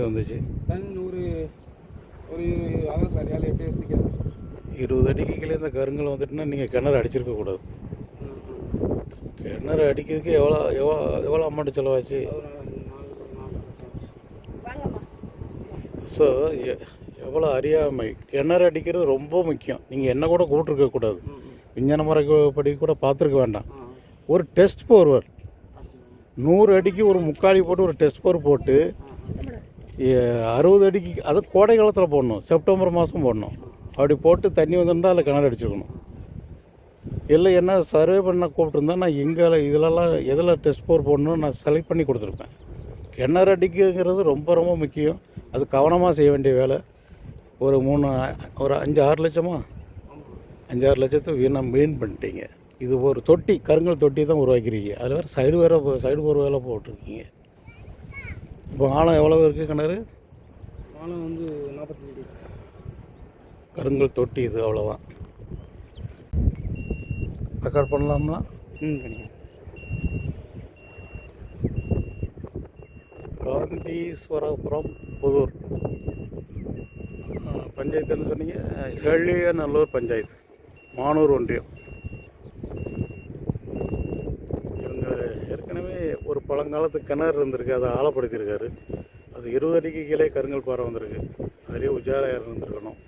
வந்துச்சு தண்ணி நூறு ஒரு அதான் சார் ஏழு எட்டு ஆகுது சார் இருபது அடிக்கு கீழே இந்த கருங்கல் வந்துட்டுனா நீங்கள் கிணறு அடிச்சிருக்க கூடாது கிணறு அடிக்கிறதுக்கு எவ்வளோ எவ்வளோ எவ்வளோ அமௌண்ட் செலவாச்சு ஒரு. ஸோ எவ்வளோ அறியாமை கிணறு அடிக்கிறது ரொம்ப முக்கியம் நீங்கள் என்ன கூட கூட்டிருக்க கூடாது ம், ம். விஞ்ஞான முறைப்படி கூட பார்த்துருக்க வேண்டாம் ஒரு டெஸ்ட் போர்வர். நூறு அடிக்கு ஒரு முக்காலி போட்டு ஒரு டெஸ்ட் போர் போட்டு அறுபது அடிக்கு அது கோடை காலத்தில் போடணும். செப்டம்பர் மாதம் போடணும். அப்படி போட்டு தண்ணி வந்திருந்தால் அதில் கிணறு அடிச்சிருக்கணும். இல்லை என்ன சர்வே பண்ண கூப்பிட்டுருந்தா நான் எங்கே இதிலலாம் எதில் டெஸ்ட் போர் போடணும்னு நான் செலக்ட் பண்ணி கொடுத்துருப்பேன். கிணறு அடிக்குங்கிறது ரொம்ப ரொம்ப முக்கியம். அது கவனமாக செய்ய வேண்டிய வேலை. ஒரு மூணு ஒரு அஞ்சு ஆறு லட்சமா? அஞ்சாறு லட்சத்தை வீணாக மீன் பண்ணிட்டீங்க. இது ஒரு தொட்டி கருங்கல் தொட்டி தான் உருவாக்கிறீங்க அதில் வேறு சைடு வேறு சைடு ஒரு வேலை போட்டிருக்கீங்க. இப்போ ஆழம் எவ்வளோ இருக்குது கிணறு? ஆழம் வந்து நாற்பத்தஞ்சு கருங்கல் தொட்டி இது அவ்வளோதான் ரெக்கார்ட் பண்ணலாம்னா ம் பண்ணிக்கலாம். காந்தீஸ்வரபுரம் புதூர். பஞ்சாயத்துன்னு சொன்னீங்க. செள்ளியநல்லூர் பஞ்சாயத்து. மானூர் ஒன்றியம் இவங்க ஏற்கனவே ஒரு பழங்காலத்து கிணறு இருந்திருக்கு அதை ஆழப்படுத்தியிருக்காரு. அது இருபது அடிக்கு கீழே கருங்கல் பாறை வந்திருக்கு. அதுலேயே உஜாரா இருந்திருக்கணும்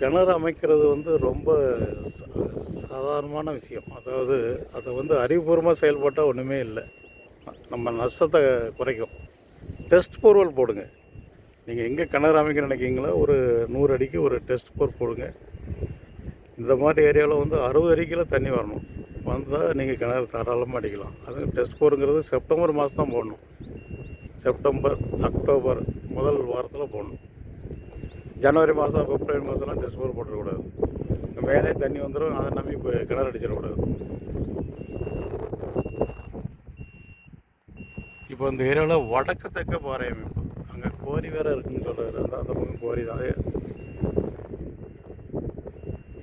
கிணறு அமைக்கிறது வந்து ரொம்ப சாதாரணமான விஷயம். அதாவது அதை வந்து அறிவுபூர்வமாக செயல்பட்டால் ஒன்றுமே இல்லை. நம்ம நஷ்டத்தை குறைக்கும். டெஸ்ட் போர்வெல் போடுங்க. நீங்கள் எங்கே கிணறு அமைக்க நினைக்கிங்களோ ஒரு நூறு அடிக்கு ஒரு டெஸ்ட் போர் போடுங்க. இந்த மாதிரி ஏரியாவில் வந்து அறுபது அடிக்கில் தண்ணி வரணும். வந்தால் நீங்கள் கிணறு தாராளமாக அடிக்கலாம். அதுவும் டெஸ்ட் போருங்கிறது செப்டம்பர் மாதம் தான் போடணும். செப்டம்பர் அக்டோபர் முதல் வாரத்தில் போடணும். ஜனவரி மாதம் பிப்ரவரி மாதம்லாம் டெஸ்ட் போர் போட்டுடக்கூடாது மேலே தண்ணி வந்துடும் அதை நம்பி இப்போ கிணறு அடிச்சிடக்கூடாது. இப்போ இந்த ஏரியாவில் வடக்கு தெற்க பாறை அமைப்பு அங்கே கோரி வேறு இருக்குன்னு சொல்கிறாரு. அந்த அந்த பக்கம் கோரி தான்.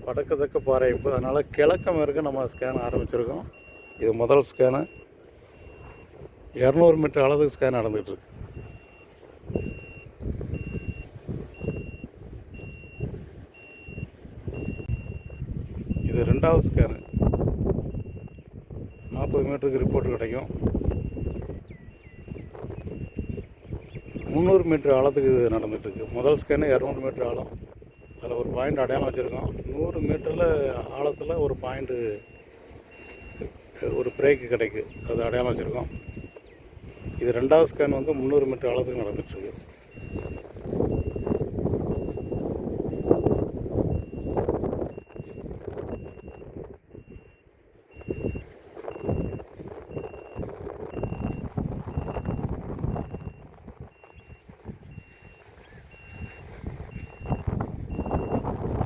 வடக்கு தக்க பாறை இப்போ அதனால் கிழக்க மேற்கு நம்ம ஸ்கேன் ஆரம்பிச்சிருக்கோம். இது முதல் ஸ்கேனு இரநூறு மீட்டர் அளவுக்கு ஸ்கேன் நடந்துகிட்ருக்கு. இது ரெண்டாவது ஸ்கேனு நாற்பது மீட்டருக்கு ரிப்போர்ட் கிடைக்கும். முந்நூறு மீட்டர் ஆழத்துக்கு இது நடந்துகிட்ருக்கு. முதல் ஸ்கேனு இரநூறு மீட்டர் ஆழம். அதில் ஒரு பாயிண்ட் அடையாளம் வச்சுருக்கோம். நூறு மீட்டரில் ஆழத்தில் ஒரு பாயிண்ட்டு ஒரு பிரேக்கு கிடைக்கு. அது அடையாளம் வச்சுருக்கோம். இது ரெண்டாவது ஸ்கேன் வந்து முந்நூறு மீட்டர் ஆழத்துக்கு நடந்துகிட்ருக்கு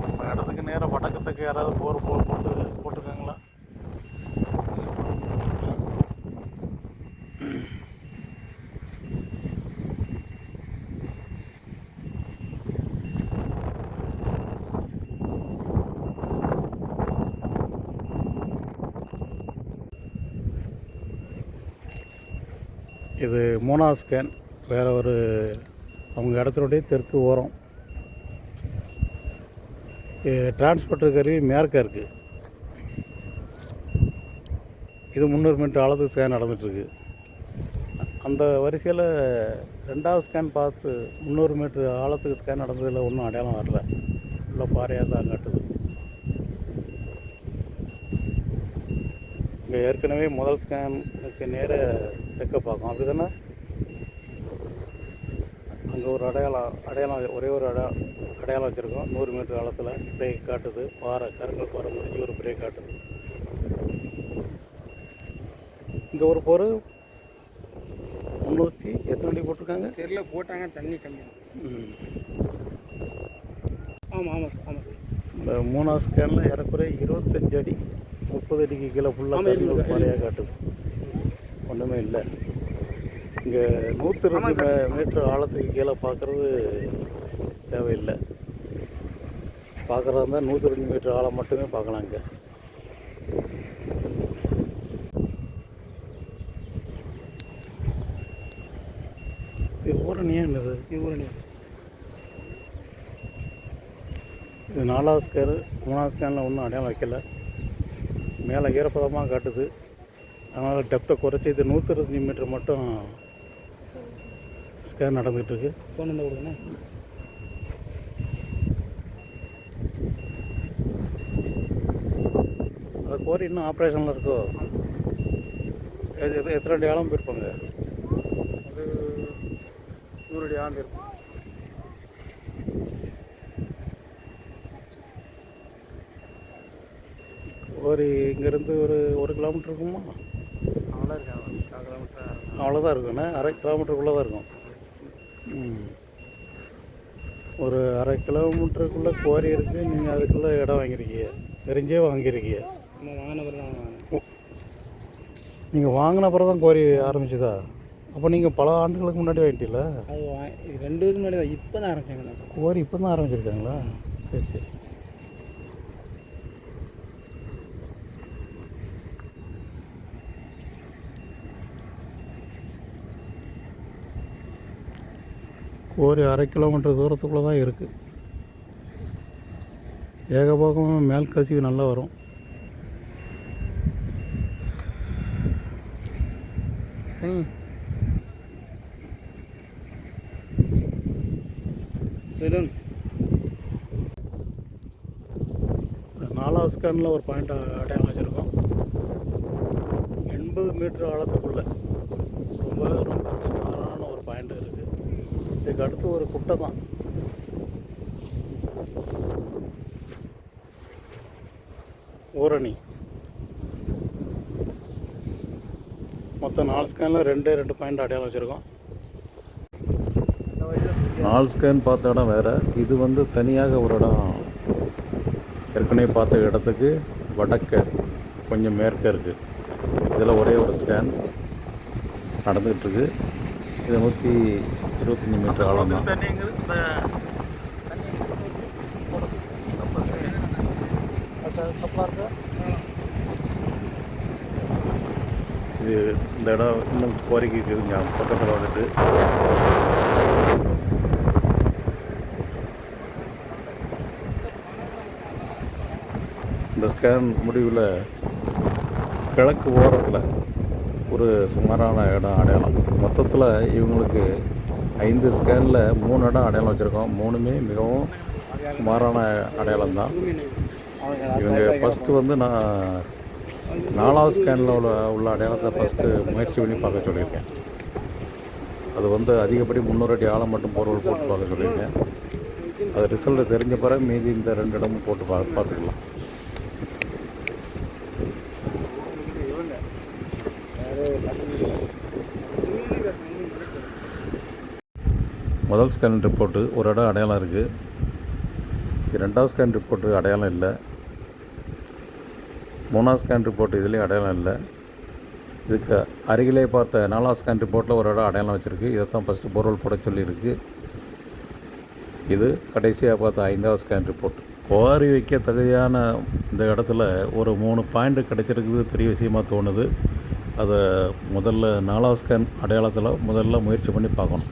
நம்ம இடத்துக்கு நேராக வடக்கத்துக்கு யாராவது போர் போர் போட்டு போட்டுருக்காங்களா இது மூணாவது ஸ்கேன் வேறு ஒரு அவங்க இடத்தினுடைய தெற்கு ஓரம். டிரான்ஸ்போர்ட்டர் கருவி மேற்க இருக்குது இது முந்நூறு மீட்டர் ஆழத்துக்கு ஸ்கேன் நடந்துகிட்ருக்கு அந்த வரிசையில் ரெண்டாவது ஸ்கேன் பார்த்து முந்நூறு மீட்டர் ஆழத்துக்கு ஸ்கேன் நடந்ததில் ஒன்றும் அடையாளம் வரல உள்ள பாறையாக தான் காட்டுது. இங்கே ஏற்கனவே முதல் ஸ்கேனுக்கு நேர தெக்க பார்க்கும் அப்படி தானே அங்கே ஒரு அடையாளம் அடையாளம் ஒரே ஒரு அடையாளம் அடையாளம் வச்சுருக்கோம். நூறு மீட்டர் ஆழத்தில் பிரேக் காட்டுது. பாறை கருங்கல் பாறை முடிஞ்சு ஒரு பிரேக் காட்டுது. இங்கே ஒரு போர் முந்நூற்றி எத்தனை அடி போட்டிருக்காங்க? தெரியல போட்டாங்க தண்ணி கம்மி. ஆமாம் ஆமாம் சார் ஆமாம் சார் இந்த மூணாவது ஸ்கேனில் ஏறக்குறைய இருபத்தஞ்சு அடி முப்பது அடிக்கு கீழே ஃபுல்லாக கருங்கல். பாறையாக காட்டுது. ஒன்றுமே இல்லை. இங்கே நூற்றி சார். மீட்டர் ஆழத்துக்கு கீழே பார்க்குறது தேவையில்லை. பார்க்குறதா இருந்தால் நூற்றி ரெண்டு மீட்டர் ஆழம் மட்டுமே பார்க்கலாம் இங்கே. இது ஊரணியா என்னது? இது ஊரணி இது நாலாவது ஸ்கேனு மூணாவது ஸ்கேனில் ஒன்றும் அடையாளம் வைக்கல. மேலே ஈரப்பதமாக காட்டுது. அதனால் டெப்த்தை குறைச்சி இது நூற்றி இருபத்தஞ்சி மீட்டர் மட்டும் ஸ்கேன் நடந்துகிட்ருக்கு ஃபோன் இருந்தால் கொடுங்கண்ணே கோரி இன்னும் ஆப்ரேஷனில் இருக்கோ? எது எது எத்தனை அடி ஆழம் போயிருப்பாங்க? அது நூறு அடி ஆழம் இருக்கும். கோரி இங்கேருந்து ஒரு ஒரு கிலோமீட்டர் இருக்குமா? அவ்வளோ கிலோமீட்டர் அவ்வளோதான் இருக்குண்ணே அரை கிலோமீட்டருக்குள்ளே தான் இருக்கும். ம். ஒரு அரை கிலோமீட்டருக்குள்ளே கோரி இருக்குது நீங்கள் அதுக்குள்ளே இடம் வாங்கியிருக்கீங்க தெரிஞ்சே வாங்கியிருக்கீங்க நீங்கள் வாங்கின பிறகு தான் கோரி ஆரம்பிச்சதா? அப்போ நீங்கள் பல ஆண்டுகளுக்கு முன்னாடி வாங்கிட்டீங்களா? ரெண்டு வருஷம் முன்னாடி தான் இப்போ தான் ஆரம்பிச்சாங்க கோரி இப்போ தான் ஆரம்பிச்சிருக்காங்களா? சரி சரி. கோரி அரை கிலோமீட்டர் தூரத்துக்குள்ளே தான் இருக்குது ஏகபோகமாக மேல் கசிவு நல்லா வரும். கனி சிடன் நாலாவது ஸ்கேனில் ஒரு பாயிண்ட் அடையாளம் வச்சுருக்கோம் எண்பது மீட்டர் ஆழத்துக்குள்ள. ரொம்ப ரொம்ப சுமாரான ஒரு பாயிண்ட் இருக்குது இதுக்கு அடுத்து ஒரு குட்டை தான் ஊரணி மொத்தம் நாலு ஸ்கேனில் ரெண்டு ரெண்டு பாயிண்ட் அடையாளம் வச்சுருக்கோம். நாலு ஸ்கேன் பார்த்த இடம் வேறு. இது வந்து தனியாக ஒரு இடம். ஏற்கனவே பார்த்த இடத்துக்கு வடக்க கொஞ்சம் மேற்க இருக்குது இதில் ஒரே ஒரு ஸ்கேன் நடந்துகிட்ருக்கு. இது நூற்றி இருபத்தஞ்சி மீட்டர் ஆழம் தான். இது இந்த இடம் இன்னும் கோரிக்கைக்கு கொஞ்சம் பக்கத்தில் வந்துட்டு. இந்த ஸ்கேன் முடிவில் கிழக்கு ஓரத்தில் ஒரு சுமாரான இடம் அடையாளம். மொத்தத்தில் இவங்களுக்கு ஐந்து ஸ்கேனில் மூணு இடம் அடையாளம் வச்சுருக்கோம். மூணுமே மிகவும் சுமாரான அடையாளம் தான் இவங்க ஃபஸ்ட்டு வந்து நான் நாலாவது ஸ்கேனில் உள்ள உள்ள அடையாளத்தை ஃபஸ்ட்டு முயற்சி பண்ணி பார்க்க சொல்லியிருக்கேன். அது வந்து அதிகப்படி முந்நூறு அடி ஆழம் மட்டும் பொருள் போட்டு பார்க்க சொல்லியிருக்கேன். அது ரிசல்ட் தெரிஞ்ச பிறகு மீதி இந்த ரெண்டு இடமும் போட்டு பா பார்த்துக்கலாம். முதல் ஸ்கேன் ரிப்போர்ட்டு ஒரு இடம் அடையாளம் இருக்குது ரெண்டாவது ஸ்கேன் ரிப்போர்ட்டு அடையாளம் இல்லை. மூணாவது ஸ்கேன் ரிப்போர்ட் இதுலேயும் அடையாளம் இல்லை. இதுக்கு அருகிலே பார்த்த நாலாவது ஸ்கேன் ரிப்போர்ட்டில் ஒரு இடம் அடையாளம் வச்சுருக்கு. இதை தான் ஃபஸ்ட்டு பொருள் போட சொல்லியிருக்கு. இது கடைசியாக பார்த்த ஐந்தாவது ஸ்கேன் ரிப்போர்ட் குவாரி வைக்க தகுதியான இந்த இடத்துல ஒரு மூணு பாயிண்ட் கிடச்சிருக்குது. பெரிய விஷயமாக தோணுது. அதை முதல்ல நாலாவது ஸ்கேன் அடையாளத்தில் முதல்ல முயற்சி பண்ணி பார்க்கணும்.